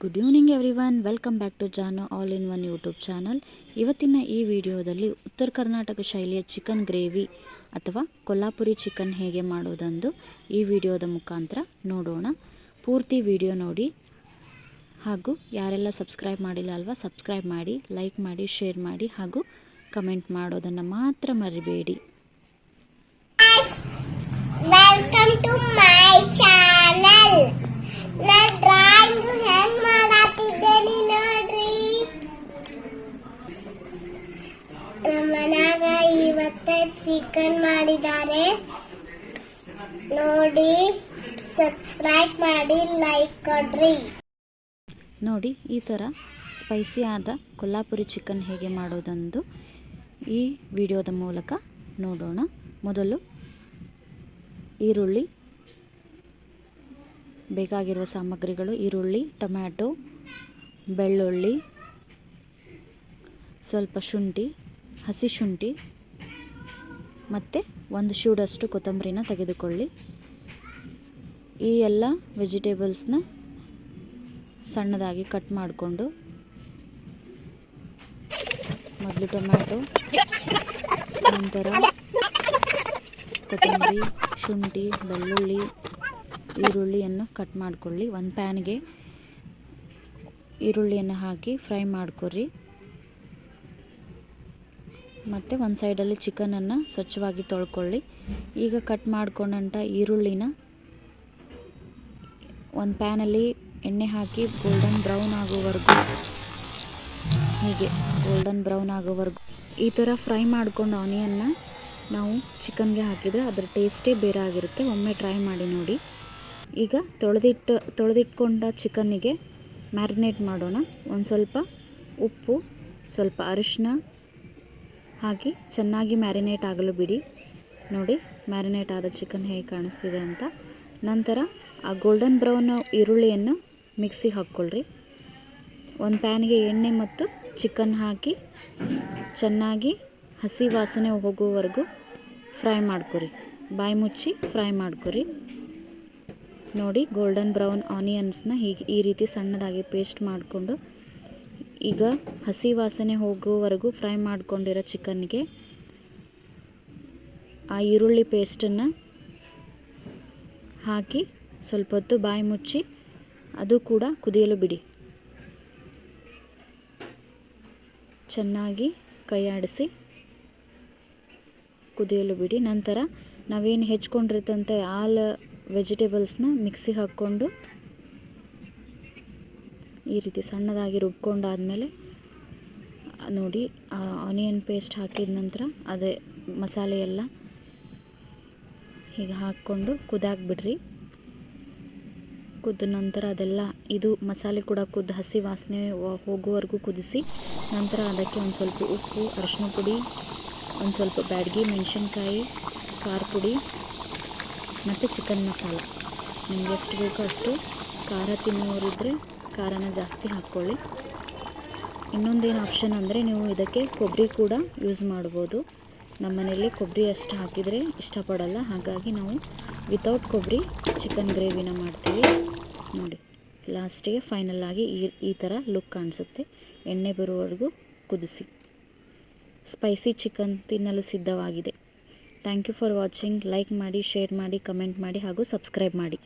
Good evening everyone welcome back to Jaano all in one YouTube channel ಇವತ್ತಿನ ಈ ವಿಡಿಯೋದಲ್ಲಿ ಉತ್ತರ ಕರ್ನಾಟಕ ಶೈಲಿಯ ಚಿಕನ್ ಗ್ರೇವಿ ಅಥವಾ ಕೊಲ್ಲಾಪುರಿ ಚಿಕನ್ ಹೇಗೆ ಮಾಡೋದಂದು ಈ ವಿಡಿಯೋದ ಮುಖಾಂತರ ನೋಡೋಣ. ಪೂರ್ತಿ ವಿಡಿಯೋ ನೋಡಿ. ಹಾಗೂ ಯಾರೆಲ್ಲ ಸಬ್ಸ್ಕ್ರೈಬ್ ಮಾಡಿಲ್ಲ ಅಲ್ವಾ ಸಬ್ಸ್ಕ್ರೈಬ್ ಮಾಡಿ ಲೈಕ್ ಮಾಡಿ ಶೇರ್ ಮಾಡಿ ಹಾಗೂ ಕಮೆಂಟ್ ಮಾಡೋದನ್ನು ಮಾತ್ರ ಮರಿಬೇಡಿ. ವೆಲ್ಕಮ್ ಟು ಮೈ ಚಾನೆಲ್ ಇವತ್ತ ಚಿಕನ್ ಮಾಡಿದ್ದಾರೆ. ನೋಡಿ ಸಬ್ಸ್ಕ್ರೈಬ್ ಮಾಡಿ ಲೈಕ್ ಕೊಡ್ರಿ. ನೋಡಿ, ಈ ಥರ ಸ್ಪೈಸಿ ಆದ ಕೊಲ್ಲಾಪುರಿ ಚಿಕನ್ ಹೇಗೆ ಮಾಡೋದೆಂದು ಈ ವಿಡಿಯೋದ ಮೂಲಕ ನೋಡೋಣ. ಮೊದಲು ಈರುಳ್ಳಿ, ಬೇಕಾಗಿರುವ ಸಾಮಗ್ರಿಗಳು, ಈರುಳ್ಳಿ, ಟೊಮ್ಯಾಟೊ, ಬೆಳ್ಳುಳ್ಳಿ, ಸ್ವಲ್ಪ ಶುಂಠಿ, ಹಸಿ ಶುಂಠಿ ಮತ್ತು ಒಂದು ಶೂಡಷ್ಟು ಕೊತ್ತಂಬರಿನ ತೆಗೆದುಕೊಳ್ಳಿ. ಈ ಎಲ್ಲ ವೆಜಿಟೇಬಲ್ಸ್ನ ಸಣ್ಣದಾಗಿ ಕಟ್ ಮಾಡಿಕೊಂಡು ಮೊದಲು ಟೊಮ್ಯಾಟೊ, ನಂತರ ಕೊತ್ತಂಬರಿ, ಶುಂಠಿ, ಬೆಳ್ಳುಳ್ಳಿ, ಈರುಳ್ಳಿಯನ್ನು ಕಟ್ ಮಾಡಿಕೊಳ್ಳಿ. ಒಂದು ಪ್ಯಾನ್ಗೆ ಈರುಳ್ಳಿಯನ್ನು ಹಾಕಿ ಫ್ರೈ ಮಾಡ್ಕೊರಿ. ಮತ್ತು ಒಂದು ಸೈಡಲ್ಲಿ ಚಿಕನನ್ನು ಸ್ವಚ್ಛವಾಗಿ ತೊಳ್ಕೊಳ್ಳಿ. ಈಗ ಕಟ್ ಮಾಡ್ಕೊಂಡಂಥ ಈರುಳ್ಳಿನ ಒಂದು ಪ್ಯಾನಲ್ಲಿ ಎಣ್ಣೆ ಹಾಕಿ ಗೋಲ್ಡನ್ ಬ್ರೌನ್ ಆಗೋವರೆಗೂ. ಹೀಗೆ ಗೋಲ್ಡನ್ ಬ್ರೌನ್ ಆಗೋವರೆಗೂ. ಈ ಥರ ಫ್ರೈ ಮಾಡ್ಕೊಂಡು ಆನಿಯನ್ನ ನಾವು ಚಿಕನ್ಗೆ ಹಾಕಿದರೆ ಅದರ ಟೇಸ್ಟೇ ಬೇರೆ ಆಗಿರುತ್ತೆ. ಒಮ್ಮೆ ಟ್ರೈ ಮಾಡಿ ನೋಡಿ. ಈಗ ತೊಳೆದಿಟ್ಟು, ತೊಳೆದಿಟ್ಕೊಂಡ ಚಿಕನ್ನಿಗೆ ಮ್ಯಾರಿನೇಟ್ ಮಾಡೋಣ. ಒಂದು ಸ್ವಲ್ಪ ಉಪ್ಪು, ಸ್ವಲ್ಪ ಅರಿಶಿನ ಹಾಕಿ ಚೆನ್ನಾಗಿ ಮ್ಯಾರಿನೇಟ್ ಆಗಲು ಬಿಡಿ. ನೋಡಿ, ಮ್ಯಾರಿನೇಟ್ ಆದ ಚಿಕನ್ ಹೇಗೆ ಕಾಣಿಸ್ತಿದೆ ಅಂತ. ನಂತರ ಆ ಗೋಲ್ಡನ್ ಬ್ರೌನ್ ಈರುಳ್ಳಿಯನ್ನು ಮಿಕ್ಸಿಗೆ ಹಾಕ್ಕೊಳ್ರಿ. ಒಂದು ಪ್ಯಾನ್ಗೆ ಎಣ್ಣೆ ಮತ್ತು ಚಿಕನ್ ಹಾಕಿ ಚೆನ್ನಾಗಿ ಹಸಿ ವಾಸನೆ ಹೋಗುವವರೆಗೂ ಫ್ರೈ ಮಾಡ್ಕೊರಿ. ಬಾಯಿ ಮುಚ್ಚಿ ಫ್ರೈ ಮಾಡ್ಕೊರಿ. ನೋಡಿ ಗೋಲ್ಡನ್ ಬ್ರೌನ್ ಆನಿಯನ್ಸ್ನ ಹೀಗೆ ಈ ರೀತಿ ಸಣ್ಣದಾಗಿ ಪೇಸ್ಟ್ ಮಾಡಿಕೊಂಡು ಈಗ ಹಸಿ ವಾಸನೆ ಹೋಗೋವರೆಗೂ ಫ್ರೈ ಮಾಡ್ಕೊಂಡಿರೋ ಚಿಕನ್ಗೆ ಆ ಈರುಳ್ಳಿ ಪೇಸ್ಟನ್ನು ಹಾಕಿ ಸ್ವಲ್ಪ ಹೊತ್ತು ಬಾಯಿ ಮುಚ್ಚಿ ಅದು ಕೂಡ ಕುದಿಯಲು ಬಿಡಿ. ಚೆನ್ನಾಗಿ ಕೈಯಾಡಿಸಿ ಕುದಿಯಲು ಬಿಡಿ. ನಂತರ ನಾವೇನು ಹೆಚ್ಕೊಂಡಿರ್ತಂತೆ ಆಲ್ ವೆಜಿಟೇಬಲ್ಸ್ನ ಮಿಕ್ಸಿಗೆ ಹಾಕ್ಕೊಂಡು ಈ ರೀತಿ ಸಣ್ಣದಾಗಿ ರುಬ್ಕೊಂಡಾದಮೇಲೆ ನೋಡಿ ಆನಿಯನ್ ಪೇಸ್ಟ್ ಹಾಕಿದ ನಂತರ ಅದೇ ಮಸಾಲೆ ಎಲ್ಲ ಹೀಗೆ ಹಾಕ್ಕೊಂಡು ಕುದಾಕ್ಬಿಡ್ರಿ. ಕುದ್ದ ನಂತರ ಅದೆಲ್ಲ, ಇದು ಮಸಾಲೆ ಕೂಡ ಕುದ್ದು ಹಸಿ ವಾಸನೆ ಹೋಗುವವರೆಗೂ ಕುದಿಸಿ ನಂತರ ಅದಕ್ಕೆ ಒಂದು ಸ್ವಲ್ಪ ಉಪ್ಪು ಅರಿಶಿನ ಪುಡಿ, ಒಂದು ಸ್ವಲ್ಪ ಬ್ಯಾಡ್ಗಿ, ಮೆಣಸಿನ್ಕಾಯಿ, ಖಾರ ಪುಡಿ ಮತ್ತು ಚಿಕನ್ ಮಸಾಲ. ನಿಮ್ಗೆ ಎಷ್ಟು ಬೇಕೋ ಅಷ್ಟು ಖಾರ ತಿನ್ನೋರಿದ್ದರೆ ಖಾರನ ಜಾಸ್ತಿ ಹಾಕ್ಕೊಳ್ಳಿ. ಇನ್ನೊಂದೇನು ಆಪ್ಷನ್ ಅಂದರೆ ನೀವು ಇದಕ್ಕೆ ಕೊಬ್ಬರಿ ಕೂಡ ಯೂಸ್ ಮಾಡ್ಬೋದು. ನಮ್ಮ ಮನೆಯಲ್ಲಿ ಕೊಬ್ಬರಿ ಅಷ್ಟು ಹಾಕಿದರೆ ಇಷ್ಟಪಡಲ್ಲ. ಹಾಗಾಗಿ ನಾವು ವಿತೌಟ್ ಕೊಬ್ಬರಿ ಚಿಕನ್ ಗ್ರೇವಿನ ಮಾಡ್ತೀವಿ. ನೋಡಿ ಲಾಸ್ಟಿಗೆ ಫೈನಲ್ ಆಗಿ ಈ ಈ ಥರ ಲುಕ್ ಕಾಣಿಸುತ್ತೆ. ಎಣ್ಣೆ ಬರುವವರೆಗೂ ಕುದಿಸಿ. ಸ್ಪೈಸಿ ಚಿಕನ್ ತಿನ್ನಲು ಸಿದ್ಧವಾಗಿದೆ. Thank you for watching like ಮಾಡಿ ಶೇರ್ ಮಾಡಿ ಕಮೆಂಟ್ ಮಾಡಿ ಹಾಗೂ ಸಬ್ಸ್ಕ್ರೈಬ್ ಮಾಡಿ.